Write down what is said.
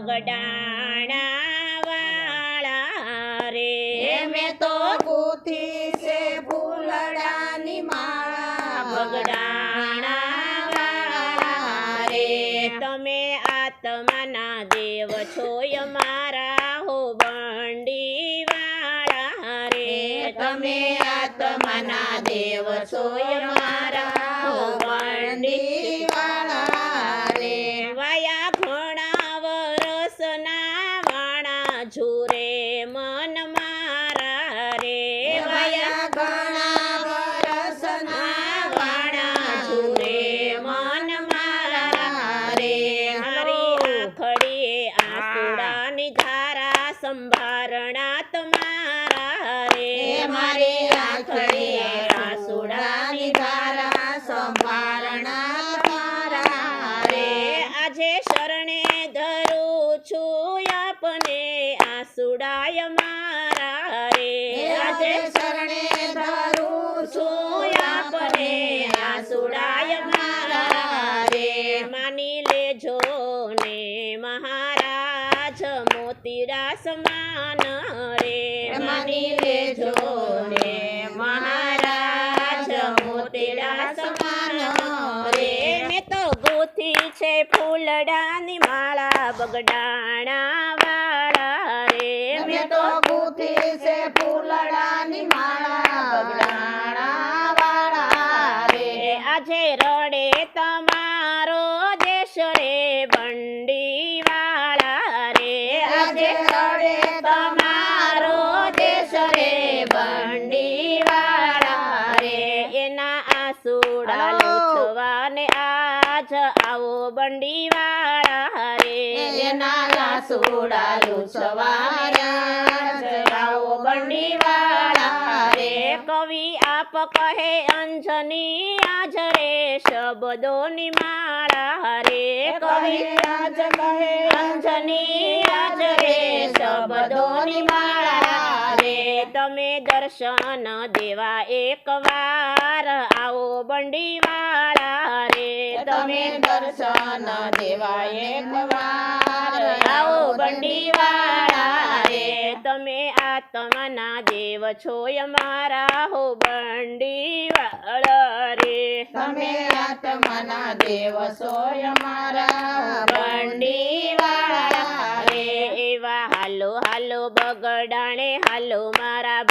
બગડાણા વાળા રે. મેં તો ગૂંથી છે ફૂલડાની માળા. બગડાણા વાળા રે. તમે આત્માના દેવ છો અમારા હો બંડી વાળા રે તમે આત્માના દેવ છો અમારા વાણા ઝુરે મન મારા રે વાયા ઘણા વરસના વાણા ઝૂરે મન મારા રે મારી આખડીએ આસુડાની ધારા સંભારણા તમારા રે. મારી આંખડીએ આસુડાની ધારા સંભારણા તારા રે. આજે શરણે ધરું છું આપને આસુડાય મારા રે આજે શરણે ધરું ને મહારાજ મોતીડા રે. માની લેજો ને મહારાજ રે. તો ગોથી છે ફૂલડાની માળા બગડાણા. તમારો દેશ રે. બંડી વાળા રે આજે તમારો દેશ રે બંડી વાળા રે. એના આસુડા. લૂછવાને આજ આવો બંડી વાળા રે. એના આસુડા લુસવાયા આવો બંડી વાળા રે. કવિ આપ કહે અંજની આજ રે. શબ્દોની માળા રે કવિ આજ કહે અંજની આજ રે શબ્દોની માળા રે તમે દર્શન દેવા એકવાર આવો બંડી વાળા રે તમે દર્શન દેવા એકવાર. તમે આત્માના દેવ છો અમારા હો બંડી વાળા રે તમે આત્મના દેવ છો મારા બંડી વાળા રે એવા હાલો હાલો બગડાણે હાલો મારા